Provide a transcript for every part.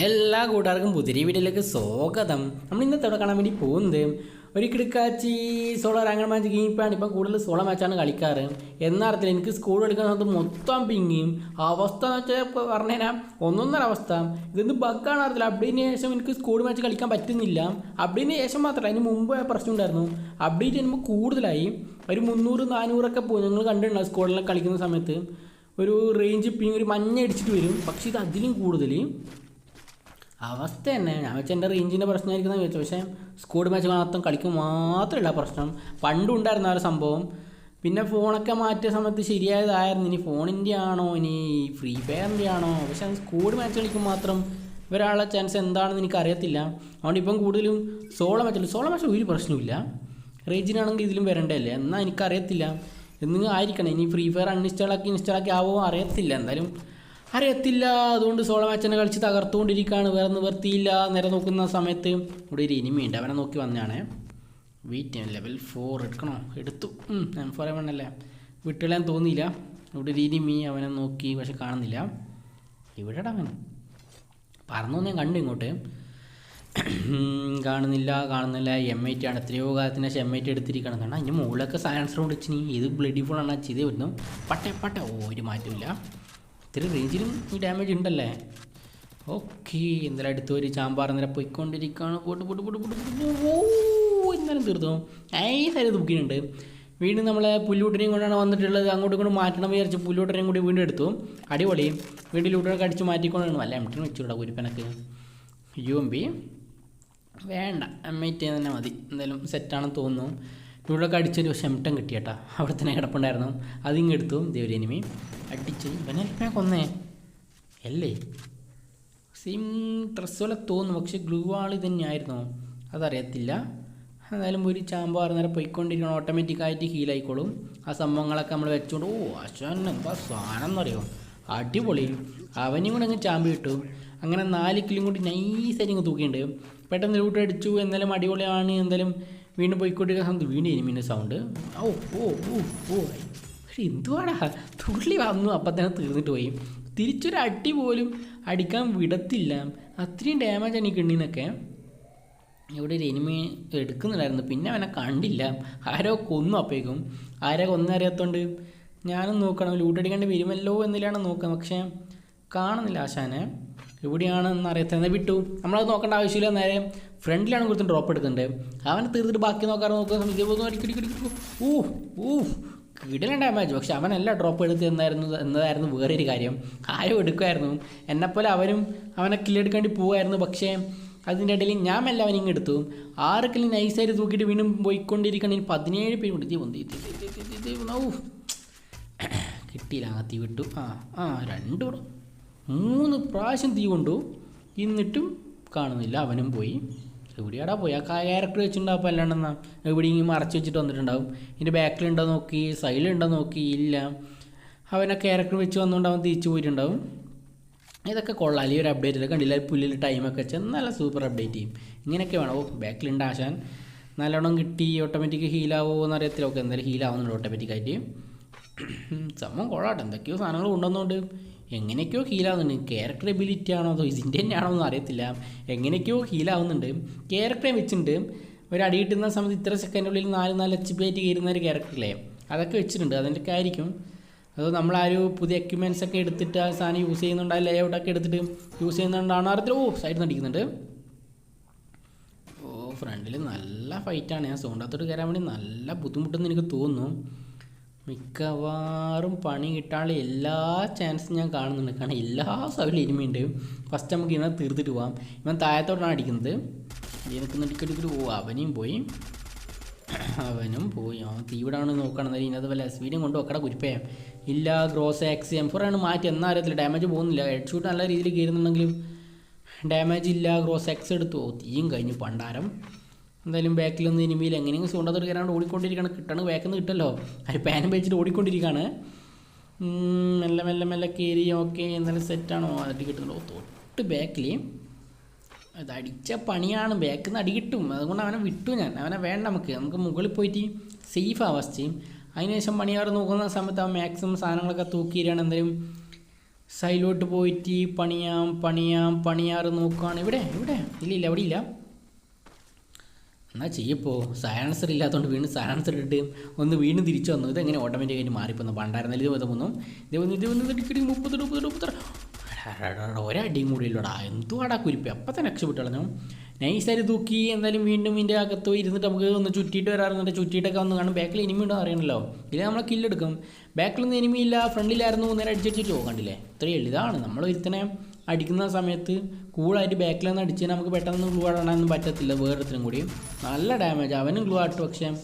എല്ലാ കൂട്ടുകാർക്കും പുതിരി വീട്ടിലേക്ക് സ്വാഗതം. നമ്മൾ ഇന്നത്തെ അവിടെ കാണാൻ വേണ്ടി പോകുന്നത് ഒരു കിടക്കാച്ചി സോളോ റാങ്കൺ മാച്ച് ഗെയിമാണ് ഇപ്പം കൂടുതൽ സോളോ മാച്ചാണ് കളിക്കാറ്. എന്നർത്ഥത്തിൽ എനിക്ക് സ്കൂൾ എടുക്കുന്ന സമയത്ത് മൊത്തം പിങ്ങിയും. അവസ്ഥ എന്ന് വെച്ചാൽ ഇപ്പോൾ പറഞ്ഞുതരാം ഒന്നൊന്നര അവസ്ഥ. ഇതൊന്നും ബഗ്ഗാണ് അർത്ഥത്തിൽ അപ്ഡേറ്റിന് ശേഷം എനിക്ക് സ്കൂൾ മാച്ച് കളിക്കാൻ പറ്റുന്നില്ല. അപ്ഡേറ്റിന് ശേഷം മാത്രമല്ല അതിന് മുമ്പ് പ്രശ്നം ഉണ്ടായിരുന്നു. അപ്ഡേറ്റ് ചെയ്യുമ്പോൾ കൂടുതലായി. ഒരു മുന്നൂറ് നാനൂറൊക്കെ പോകും. നിങ്ങൾ കണ്ടിട്ടുണ്ടാവും സ്കൂളിലൊക്കെ കളിക്കുന്ന സമയത്ത്. ഒരു റേഞ്ച് പിങ് ഒരു മഞ്ഞ അടിച്ചിട്ട് വരും. പക്ഷേ ഇത് അതിലും കൂടുതൽ അവസ്ഥ തന്നെ. ഞാൻ വെച്ചാൽ എന്റെ റേഞ്ചിന്റെ പ്രശ്നമായിരിക്കുന്ന ചോദിച്ചു പക്ഷേ സ്കൂൾ മാച്ച് മാത്രം കളിക്കും മാത്രമല്ല പ്രശ്നം. പണ്ടും ഉണ്ടായിരുന്ന ഒരു സംഭവം. പിന്നെ ഫോണൊക്കെ മാറ്റിയ സമയത്ത് ശരിയായതായിരുന്നു. ഇനി ഫോണിന്റെ ആണോ? ഇനി ഫ്രീ ഫയറിന്റെ ആണോ? പക്ഷേ സ്കൂൾ മാച്ച് കളിക്കും മാത്രം ഇവരാളെ ചാൻസ് എന്താണെന്ന് എനിക്ക് അറിയത്തില്ല അതുകൊണ്ട് ഇപ്പം കൂടുതലും സോളോ മാച്ച് സോളോ മാച്ച് ഒരു പ്രശ്നമില്ല റേഞ്ചിനാണെങ്കിൽ ഇതിലും വരണ്ടല്ലേ എന്നാൽ എനിക്കറിയത്തില്ല. എന്നും ആയിരിക്കണം. ഇനി ഫ്രീ ഫയർ അൺഇൻസ്റ്റാളാക്കി ഇൻസ്റ്റാളാക്കി ആവോ അറിയത്തില്ല. എന്തായാലും അറിയത്തില്ല. അതുകൊണ്ട് സോളോ മാച്ചിനെ കളിച്ച് തകർത്തുകൊണ്ടിരിക്കുകയാണ് വേറെ നിവർത്തിയില്ല നേരെ നോക്കുന്ന സമയത്ത് ഇവിടെ ഒരു ഇനിമയുണ്ട് അവനെ നോക്കി വന്നതാണ്. വെയിറ്റ് ലെവൽ ഫോർ എടുക്കണോ? എടുത്തു. എം ഫോർ എം അല്ലേ? വിട്ടുകളാൻ തോന്നിയില്ല. ഇവിടെ ഒരു ഇനിമി അവനെ നോക്കി പക്ഷെ കാണുന്നില്ല. ഇവിടെ അവൻ. പറന്നു ഞാൻ കണ്ടു ഇങ്ങോട്ട്. കാണുന്നില്ല കാണുന്നില്ല. എം ഐ ടി ആണ്. എത്രയോ കാലത്തിന് ശേഷം എം ഐ ടി എടുത്തിരിക്കണം കാരണം അതിന്റെ മുകളിലൊക്കെ സയൻസ് റൗണ്ട് വെച്ചിനി ഇത് ബ്ലഡി ആണ്. ചെയ്തേ വരുന്നു. പട്ടേ പട്ടേ. ഒരു മാറ്റമില്ല ഇത്ര റേഞ്ചിലും ഈ ഡാമേജ് ഉണ്ടല്ലേ? ഓക്കെ എന്തായാലും അടുത്ത് ഒരു ചാമ്പാർ ഇന്നലെ പോയിക്കൊണ്ടിരിക്കുകയാണ്. പോട്ട് പോട്ട് പോട്ട് പോട്ട് ഓ ഇന്നലെ തീർന്നു? ഐ സൈഡ് തുക്കിയിട്ടുണ്ട് വീണ്ടും നമ്മളെ പുല്ലൂട്ടിനെയും കൊണ്ടാണ് വന്നിട്ടുള്ളത്. അങ്ങോട്ടും ഇങ്ങോട്ടും മാറ്റണം വിചാരിച്ച് പുല്ലൂട്ടിനെയും കൂടി വീണ്ടും എടുത്തു. അടിപൊളി. വീണ്ടും ലൂട്ടിനൊക്കെ അടിച്ച് മാറ്റിക്കൊണ്ടാണ്. വല്ല ടിന് വെച്ചുകൂടാ കുരിപ്പനക്ക്. യു എം ബി വേണ്ട എം ഐ ടി തന്നെ മതി. എന്തായാലും സെറ്റാണെന്ന് തോന്നുന്നു. ഇവിടെയൊക്കെ അടിച്ചൊരു ഷെമിട്ടം കിട്ടിയട്ടാ. അവിടെ തന്നെ കിടപ്പുണ്ടായിരുന്നു. അതിങ്ങ് എടുത്തു. ദേവരേനിമി അടിച്ച്. ഇവനെ കൊന്നേ. അല്ലേ? സെയിം ഡ്രസ് പോലെ തോന്നുന്നു. പക്ഷെ ഗ്ലൂ ആൾ ഇതന്നെയായിരുന്നു. അതറിയത്തില്ല. എന്തായാലും ഒരു ചാമ്പാർ നേരം പോയിക്കൊണ്ടിരിക്കണം. ഓട്ടോമാറ്റിക്കായിട്ട് ഹീലായിക്കോളും ആ സംഭവങ്ങളൊക്കെ നമ്മൾ വെച്ചുകൊണ്ട് ഓ അശ്വൻ എന്താ സാധനം എന്നറിയോ? അടിപൊളി. അവനും കൂടെ അങ്ങ് ചാമ്പ് കിട്ടും. അങ്ങനെ നാല് കിലും കൂടി നൈസായിട്ട് അങ്ങ് തൂക്കിയിട്ടുണ്ട്. പെട്ടെന്ന് ലൂട്ട് അടിച്ചു. എന്തായാലും അടിപൊളിയാണ്. എന്തായാലും വീണ്ടും പോയിക്കൊണ്ടിരിക്കുന്ന സമയത്ത് വീണ്ടും എനിമിന്റെ സൗണ്ട് ഓ ഓ ഓ ഓ പക്ഷെ എന്തുവാടാ? തുള്ളി വന്നു അപ്പം തന്നെ തീർന്നിട്ട് പോയി. തിരിച്ചൊരു അടി പോലും അടിക്കാൻ വിടത്തില്ല. അത്രയും ഡാമേജ് ആണ് ഈ കിണ്ണിന്നൊക്കെ. ഇവിടെ ഒരു എനിമി എടുക്കുന്നുണ്ടായിരുന്നു. പിന്നെ അവനെ കണ്ടില്ല. ആരോ കൊന്നു അപ്പോഴേക്കും ആരോ കൊന്നറിയാത്തോണ്ട് ഞാനും നോക്കണം. ലൂട്ടടിക്കേണ്ടി വരുമല്ലോ എന്നിലാണ് നോക്കുക. പക്ഷേ കാണുന്നില്ല ആശാനെ. എവിടെയാണെന്ന് അറിയത്തില്ല വിട്ടു നമ്മളത് നോക്കേണ്ട ആവശ്യമില്ല നേരെ ഫ്രണ്ടിലാണ് കൊടുത്ത് ഡ്രോപ്പ് എടുക്കുന്നുണ്ട് അവനെ തീർത്തിട്ട് ബാക്കി നോക്കാറ് നോക്കാൻ ശ്രമിക്കുമ്പോൾ അടിക്കടി അടിക്കടി ഊ ഊ കിടലൻ ഡാമേജ് പക്ഷെ അവനല്ല ഡ്രോപ്പ് എടുത്ത് എന്നായിരുന്നു എന്നതായിരുന്നു വേറൊരു കാര്യം ആരും എടുക്കുമായിരുന്നു എന്നെപ്പോലെ അവരും അവനെ കില്ലെടുക്കേണ്ടി പോകുമായിരുന്നു പക്ഷേ അതിന്റെ ഇടയിൽ ഞാൻ മെല്ലെ അവനിങ് എടുത്തു ആറ് കിലി നൈസായിട്ട് തൂക്കിയിട്ട് വീണ്ടും പോയിക്കൊണ്ടിരിക്കണം ഇനി പതിനേഴ് പേര് കൊടുത്തി തീ ഔ കിട്ടിയില്ല ആ തീ വിട്ടു ആ ആ രണ്ട് മൂന്ന് പ്രാവശ്യം തീ കൊണ്ടു എന്നിട്ടും കാണുന്നില്ല. അവനും പോയി. എവിടെയാടാ പോയി? ആ ക്യാരക്ടർ വെച്ചിട്ടുണ്ടാവും അല്ലാണ്ടെന്നാ എവിടെയെങ്കിലും മറച്ചു വെച്ചിട്ട് വന്നിട്ടുണ്ടാവും. ഇതിന്റെ ബാക്കിലുണ്ടോ നോക്കി? സൈഡിലുണ്ടോ നോക്കി? ഇല്ല. അവനെ ക്യാരക്ടർ വെച്ച് വന്നുകൊണ്ട് അവൻ തിരിച്ചു പോയിട്ടുണ്ടാവും. ഇതൊക്കെ കൊള്ളാം. ഈ ഒരു അപ്ഡേറ്റ് കണ്ടില്ല? പുല്ലിൽ ടൈമൊക്കെ വെച്ചാൽ നല്ല സൂപ്പർ അപ്ഡേറ്റ് ചെയ്യും. ഇങ്ങനെയൊക്കെ വേണം. ഓ ബാക്കിലുണ്ട് ആശാൻ. നല്ലോണം കിട്ടി. ഓട്ടോമാറ്റിക് ഹീലാവോ എന്നറിയത്തില്ല. ഓക്കെ എന്തായാലും ഹീലാവുന്നുണ്ട് ഓട്ടോമാറ്റിക്കായിട്ട് സംഭവം കൊള്ളാട്ടെ എന്തൊക്കെയോ സാധനങ്ങൾ കൊണ്ടുവന്നുകൊണ്ട് എങ്ങനെയൊക്കെയോ ഹീലാവുന്നുണ്ട് ക്യാരക്ടർ എബിലിറ്റി ആണോ അതോ ഇതിന്റെ തന്നെയാണോ എന്ന് അറിയത്തില്ല. എങ്ങനെയൊക്കെയോ ഹീലാവുന്നുണ്ട് ക്യാരക്ടറെ വെച്ചിട്ടുണ്ട് ഒരു അടി കിട്ടുന്ന സമയത്ത് ഇത്ര സെക്കൻഡിനുള്ളിൽ നാല് നാല് എച്ച് പി ആയിട്ട് കയറുന്ന ഒരു ക്യാരക്ടറില്ലേ അതൊക്കെ വെച്ചിട്ടുണ്ട്. അതിന്റെ ആയിരിക്കും? അത് നമ്മൾ ആ ഒരു പുതിയ എക്യുപ്മെന്റ്സ് ഒക്കെ എടുത്തിട്ട് ആ സാധനം യൂസ് ചെയ്യുന്നുണ്ട് ആ ലേഔട്ടൊക്കെ എടുത്തിട്ട് യൂസ് ചെയ്യുന്നുണ്ടാണ്? അറിയത്തില്ല. ഓ സൈഡിൽ നിന്ന് അടിക്കുന്നുണ്ട് ഓ ഫ്രണ്ടിൽ നല്ല ഫൈറ്റാണ് ഞാൻ സോണ്ടാത്തോട്ട് കയറാൻ വേണ്ടി നല്ല ബുദ്ധിമുട്ടെന്ന് എനിക്ക് തോന്നുന്നു. മിക്കവാറും പണി കിട്ടാനുള്ള എല്ലാ ചാൻസും ഞാൻ കാണുന്നുണ്ട്. കാരണം എല്ലാ സൈഡിലും ഇരുമയുണ്ട് ഫസ്റ്റ് നമുക്ക് ഇവനെ തീർത്തിട്ട് പോവാം. ഇവൻ താഴത്തോട്ടാണ് അടിക്കുന്നത് എനിക്ക് അടിക്കടിക്കടി ഓ അവനെയും പോയി. അവനും പോയി. അവൻ തീവിടാണ് നോക്കണം. ഇന്നത് വല്ല സ്പീഡും കൊണ്ട് വെക്കട കുരിപ്പേ. ഇല്ല ഗ്രോസ് എക്സ് എം ആണ് മാറ്റി. എന്നാ അറിയത്തില്ല. ഡാമേജ് പോകുന്നില്ല. ഹെഡ് ഷൂട്ട് നല്ല രീതിയിൽ കയറുന്നുണ്ടെങ്കിലും ഡാമേജ് ഇല്ല. ഗ്രോസ് എക്സ് എടുത്തു. തീയും കഴിഞ്ഞു. പണ്ടാരം. എന്തായാലും ബാക്കിൽ നിന്ന് ഇനിമയിൽ എങ്ങനെയെങ്കിലും സൂണ്ടാ കയറാണ്ട് ഓടിക്കൊണ്ടിരിക്കുകയാണ് കിട്ടണം ബാക്കിൽ നിന്ന് കിട്ടല്ലോ. അത് പാനും വെച്ചിട്ട് ഓടിക്കൊണ്ടിരിക്കുകയാണ് മെല്ലെ മെല്ലെ മെല്ലെ കയറി ഓക്കെ എന്തായാലും സെറ്റാണോ അടി കിട്ടുന്നുണ്ടോ? തൊട്ട് ബാക്കിൽ അത് അടിച്ച പണിയാണ്. ബാക്കിൽ നിന്ന് അടി കിട്ടും. അതുകൊണ്ട് അവനെ വിട്ടു ഞാൻ. അവനെ വേണ്ട നമുക്ക്. നമുക്ക് മുകളിൽ പോയിട്ട് സേഫ് അവസ്ഥയും അതിനുശേഷം പണിയാറ് നോക്കുന്ന സമയത്ത് അവൻ മാക്സിമം സാധനങ്ങളൊക്കെ തൂക്കിയിട്ടാണ് എന്തായാലും സൈലോട്ട് പോയിട്ട് പണിയാം പണിയാം പണിയാറ് നോക്കുകയാണ്. ഇവിടെ ഇവിടെ. ഇല്ല ഇല്ല അവിടെ ഇല്ല. എന്നാ ചെയ്യപ്പോ സയൻസർ ഇല്ലാത്തതുകൊണ്ട് വീണ്ടും സയൻസർ ഇട്ടിട്ട് ഒന്ന് വീണ്ടും തിരിച്ചു വന്നു. ഇതെങ്ങനെ ഓട്ടോമാറ്റിക് ആയിട്ട് മാറിപ്പോന്നു? പണ്ടായിരുന്നാലും ഇത് വന്നു ഇത് വന്നു ഇത് വന്ന് ഇടിക്കടി മുപ്പത് മുപ്പത് മുപ്പത് ഒരടിയും കൂടി ഇല്ലടാ എന്തുവാടാ കുരിപ്പി? അപ്പം തന്നെ രക്ഷപ്പെട്ട് കളഞ്ഞു? നൈസായിട്ട് തൂക്കി എന്തായാലും വീണ്ടും ഇതിന്റെ അകത്ത് പോയി ഇരുന്നിട്ട് നമുക്ക് ഒന്ന് ചുറ്റിയിട്ട് വരാറുണ്ട്. ചുറ്റിയിട്ടൊക്കെ വന്ന് കാണും. ബാക്കിൽ ഇനിമി ഉണ്ടോ അറിയണല്ലോ. ഇതിൽ നമ്മളെ കില്ലെടുക്കും ബാക്കിലൊന്നും ഇനിമി ഇല്ല ഫ്രണ്ടിലായിരുന്നു നേരെ അടിച്ചടിച്ചിട്ട് പോകണ്ടില്ലേ ഇത്രയേ ഉള്ളൂ. ഇതാണ്. നമ്മൾ ഒരുത്തനെ അടിക്കുന്ന സമയത്ത് കൂളായിട്ട് ബാക്കിൽ നിന്ന് അടിച്ച് നമുക്ക് പെട്ടെന്ന് ഗ്ലൂ ആടാനൊന്നും പറ്റത്തില്ല. വേറൊരുത്തരും കൂടി. നല്ല ഡാമേജ് അവനും ഗ്ലൂ ആട്ടു. പക്ഷേ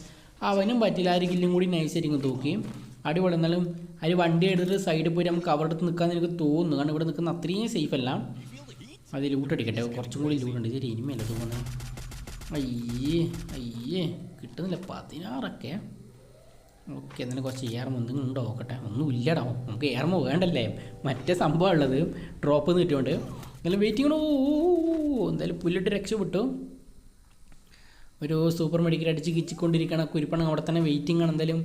അവനും പറ്റില്ല. ആ ഒരു കില്ലും കൂടി നൈസായിരിക്കും തൂക്കി. അടിപൊളി. എന്നാലും അതിൽ വണ്ടി എടുത്തിട്ട് സൈഡിൽ പോയി നമുക്ക് അവിടെ അടുത്ത് നിൽക്കാമെന്ന് എനിക്ക് തോന്നുന്നു. കാരണം ഇവിടെ നിൽക്കുന്ന അത്രയും സേഫ് അല്ല. അത് ലൂട്ട് അടിക്കട്ടെ. കുറച്ചും കൂടി ലൂട്ടുണ്ട് ഇത് ഇനിമയല്ല തോന്നുന്നത് അയ്യേ അയ്യേ. കിട്ടുന്നില്ല. പതിനാറൊക്കെ. ഓക്കെ എന്നാലും കുറച്ച് ഏർമ എന്തെങ്കിലും ഉണ്ടോ നോക്കട്ടെ. ഒന്നും ഇല്ലടാ നമുക്ക് ഏർമ വേണ്ടല്ലേ? മറ്റേ സംഭവം ഉള്ളത്. ഡ്രോപ്പ് കിട്ടിയോണ്ട്. എന്നാലും വെയിറ്റിംഗ് ഓ എന്തായാലും പുല്ലിട്ട് രക്ഷപ്പെട്ടു. ഒരു സൂപ്പർ മെഡിക്കൽ അടിച്ച് കിച്ചിക്കൊണ്ടിരിക്കണ കുരിപ്പണം അവിടെ തന്നെ വെയിറ്റിംഗ് ആണ്. എന്തായാലും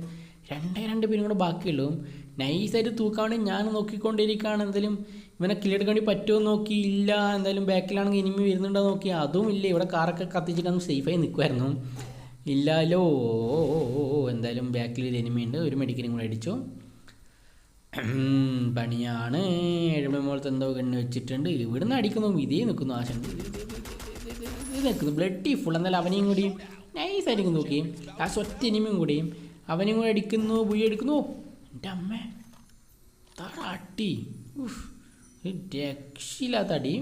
രണ്ടേ രണ്ട് പേരും കൂടെ ബാക്കിയുള്ളൂ. നൈസായിട്ട് തൂക്കാൻ ഞാൻ നോക്കിക്കൊണ്ടിരിക്കുകയാണ് എന്തായാലും ഇവനെ കില്ലെടുക്കാൻ വേണ്ടി പറ്റുമോ നോക്കി ഇല്ല എന്തായാലും ബാക്കിലാണെങ്കിൽ ഇനിമി വരുന്നുണ്ടോ നോക്കി അതും ഇല്ല. ഇവിടെ കാറൊക്കെ കത്തിച്ചിട്ടൊന്നും സേഫായി നിൽക്കുമായിരുന്നു ഇല്ലാലോ ഓ എന്തായാലും ബാക്കിൽ ഒരു എനിമയുണ്ട് ഒരു മെഡിക്കലും കൂടെ അടിച്ചു. പണിയാണ്. ഏഴുമണി പോലത്തെ എന്തോ കണ്ണ് വെച്ചിട്ടുണ്ട്. ഇവിടുന്ന് അടിക്കുന്നു. ഇതേ നിൽക്കുന്നു. ഇത് നിൽക്കുന്നു. ബ്ലഡ് ഫുൾ എന്നാലും അവനെയും കൂടി നൈസായിരിക്കും നോക്കി. ലാസ്റ്റ് ഒറ്റ എനിമിയും കൂടി. അവനെയും കൂടി അടിക്കുന്നു ബുയി അടിക്കുന്നു. ഓ, എന്റെ അമ്മ തട അടി. രക്ഷയില്ലാത്ത അടി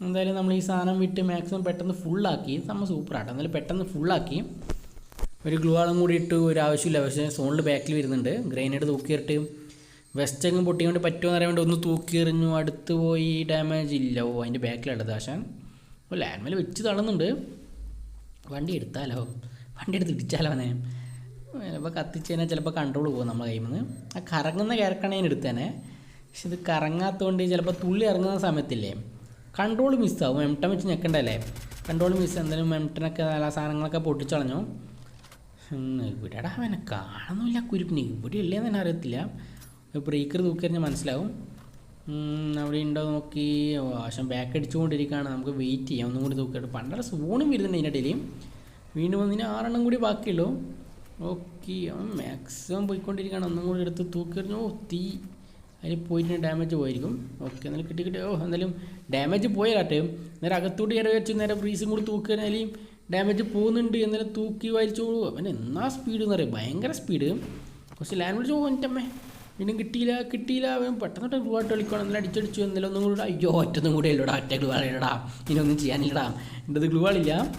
എന്തായാലും നമ്മൾ ഈ സാധനം വിട്ട് മാക്സിമം പെട്ടെന്ന് ഫുള്ളാക്കി നമ്മൾ സൂപ്പറാട്ടോ എന്നാലും പെട്ടെന്ന് ഫുള്ളാക്കി ഒരു ഗ്ലൂ ആളും കൂടി ഇട്ട് ഒരു ആവശ്യമില്ല. പക്ഷേ സോണിൽ ബാക്കിൽ വരുന്നുണ്ട്. ഗ്രൈനേഡ് തൂക്കിയിട്ട് വെസ്റ്റെങ്ങും പൊട്ടിക്കൊണ്ട് പറ്റുമെന്ന് അറിയാൻ വേണ്ടി ഒന്ന് തൂക്കി എറിഞ്ഞു. അടുത്ത് പോയി ഡാമേജ് ഇല്ല. ഓ അതിന്റെ ബാക്കിലുള്ളത് ആശാൻ. ഓ ലാൻഡ്മേൽ വെച്ച് തളന്നുണ്ട് വണ്ടി എടുത്താലോ? വണ്ടി എടുത്ത് ഇടിച്ചാലോ അവനെ? ചിലപ്പോൾ കത്തിച്ച് കഴിഞ്ഞാൽ ചിലപ്പോൾ കൺട്രോൾ പോകും നമ്മളെ കയ്യിൽ നിന്ന്. ആ കറങ്ങുന്ന ക്യാരക്ടറാണ് ഞാൻ എടുത്തേനെ പക്ഷെ ഇത് കറങ്ങാത്തതുകൊണ്ട് ചിലപ്പോൾ തുള്ളി ഇറങ്ങുന്ന സമയത്തില്ലേ കൺട്രോൾ മിസ്സാവും എംട്ടം വെച്ച് ഞെക്കണ്ടല്ലേ? കൺട്രോൾ മിസ് എന്തായാലും എംട്ടനൊക്കെ നല്ല സാധനങ്ങളൊക്കെ പൊട്ടിച്ചളഞ്ഞു ഇവിടെടാ അവനെ കാണുന്നില്ല കുരുപ്പിന്. ഇവിടെ ഇല്ലേന്ന് തന്നെ അറിയത്തില്ല ബ്രേക്കർ തൂക്കിയറിഞ്ഞാൽ മനസ്സിലാവും. അവിടെ ഉണ്ടോ നോക്കി. ആശം ബാക്ക് അടിച്ചുകൊണ്ടിരിക്കുകയാണ്. നമുക്ക് വെയിറ്റ് ചെയ്യാം. ഒന്നും കൂടി തൂക്കിയിട്ട് പണ്ടല്ല സോണും വരുന്നുണ്ട് ഇതിന്റെ ഇടയിൽ. വീണ്ടും വന്നിന് ആറെണ്ണം കൂടി ബാക്കിയുള്ളൂ. ഓക്കെ അവൻ മാക്സിമം പോയിക്കൊണ്ടിരിക്കുകയാണ്. ഒന്നും കൂടി എടുത്ത് തൂക്കി തൂക്കിയെറിഞ്ഞു ഓ തീ. അതിൽ പോയിട്ട് ഡാമേജ് പോയിരിക്കും. ഓക്കെ എന്നാലും കിട്ടി കിട്ടി. ഓ എന്തായാലും ഡാമേജ് പോയാട്ടെ നേരെ അകത്തോട്ട് കയറി വെച്ച് നേരെ ഫ്രീസും കൂടി തൂക്കി കഴിഞ്ഞാലും ഡാമേജ് പോകുന്നുണ്ട്. എന്നാലും തൂക്കി വായിച്ചോളൂ അവൻ എന്നാ സ്പീഡ് എന്ന് പറയും ഭയങ്കര സ്പീഡ് കുറച്ച് ലാൻഡ് വിളിച്ചു പോകും എന്റെ അമ്മേ. പിന്നെ കിട്ടിയില്ല കിട്ടിയില്ല. അവൻ പെട്ടെന്ന് ഒരുപാട് കളിക്കണം എന്നാലും അടിച്ചടിച്ചു. എന്നാലും ഒന്നും കൂടി അയ്യോ ഒറ്റൊന്നും കൂടെ ഇല്ലടാ ഒറ്റ ഗ്ലൂ ആളില്ലടാ ഒന്നും ചെയ്യാനില്ലടാ. എന്റെ ഗ്ലൂ ആളില്ല.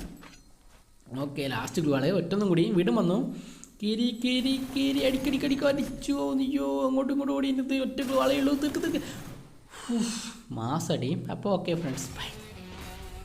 ഓക്കെ ലാസ്റ്റ് ഗ്ലൂ ആണ് ഒറ്റൊന്നും കൂടി. വീണ്ടും വന്നു. കീരി കീരി കീരി. അടിക്കടിക്കടിക്ക് അടിച്ചു നീയോ അങ്ങോട്ടും ഇങ്ങോട്ടും ഓടി ഒറ്റ ഗ്ലൂ ആളേ ഉള്ളൂ. തീർക്ക് തീർക്ക് മാസടി. അപ്പോൾ ഓക്കെ ഫ്രണ്ട്സ് ബൈ